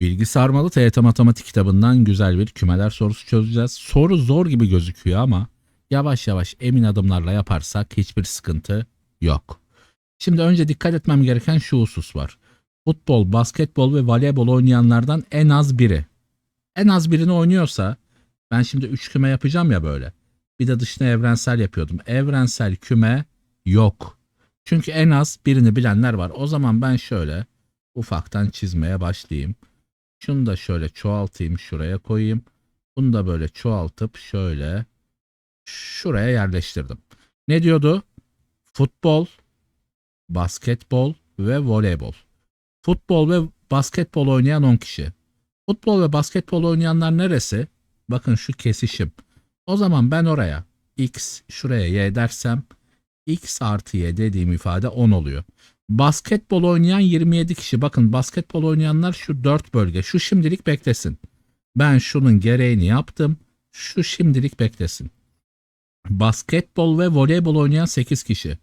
Bilgi sarmalı TYT Matematik kitabından güzel bir kümeler sorusu çözeceğiz. Soru zor gibi gözüküyor ama yavaş yavaş emin adımlarla yaparsak hiçbir sıkıntı yok. Şimdi önce dikkat etmem gereken şu husus var. Futbol, basketbol ve voleybol oynayanlardan en az biri. En az birini oynuyorsa ben şimdi 3 küme yapacağım ya böyle. Bir de dışına evrensel yapıyordum. Evrensel küme yok. Çünkü en az birini bilenler var. O zaman ben şöyle ufaktan çizmeye başlayayım. Şunu da şöyle çoğaltayım şuraya koyayım. Bunu da böyle çoğaltıp şöyle şuraya yerleştirdim. Ne diyordu? Futbol, basketbol ve voleybol. Futbol ve basketbol oynayan 10 kişi. Futbol ve basketbol oynayanlar neresi? Bakın şu kesişim. O zaman ben oraya x şuraya y dersem x artı y dediğim ifade 10 oluyor. Basketbol oynayan 27 kişi. Bakın basketbol oynayanlar şu 4 bölge. Şu şimdilik beklesin. Ben şunun gereğini yaptım. Şu şimdilik beklesin. Basketbol ve voleybol oynayan 8 kişi.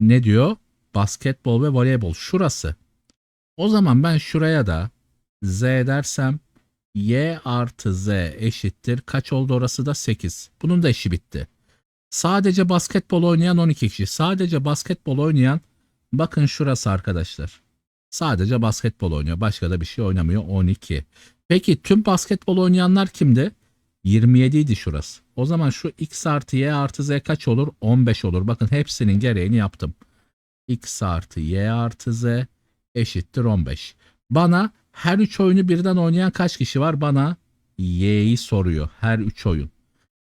Ne diyor? Basketbol ve voleybol şurası. O zaman ben şuraya da z dersem y artı z eşittir. Kaç oldu orası da 8. Bunun da işi bitti. Sadece basketbol oynayan 12 kişi. Sadece basketbol oynayan bakın şurası arkadaşlar. Sadece basketbol oynuyor. Başka da bir şey oynamıyor. 12. Peki tüm basketbol oynayanlar kimdi? 27 idi şurası. O zaman şu x artı y artı z kaç olur? 15 olur. Bakın hepsinin gereğini yaptım. x artı y artı z eşittir 15. Bana her 3 oyunu birden oynayan kaç kişi var? Bana y'yi soruyor. Her 3 oyun.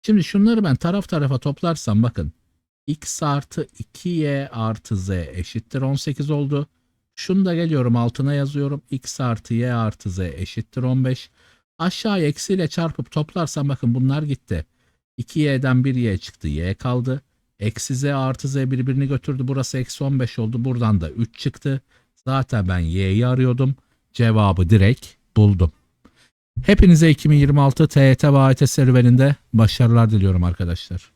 Şimdi şunları ben taraf tarafa toplarsam bakın. X artı 2y artı z eşittir 18 oldu. Şunu da geliyorum altına yazıyorum. x artı y artı z eşittir 15. Aşağı eksiyle çarpıp toplarsam bakın bunlar gitti. 2y'den 1y çıktı. y kaldı. Eksi z artı z birbirini götürdü. Burası eksi 15 oldu. Buradan da 3 çıktı. Zaten ben y'yi arıyordum. Cevabı direkt buldum. Hepinize 2026 TYT ve AYT serüveninde başarılar diliyorum arkadaşlar.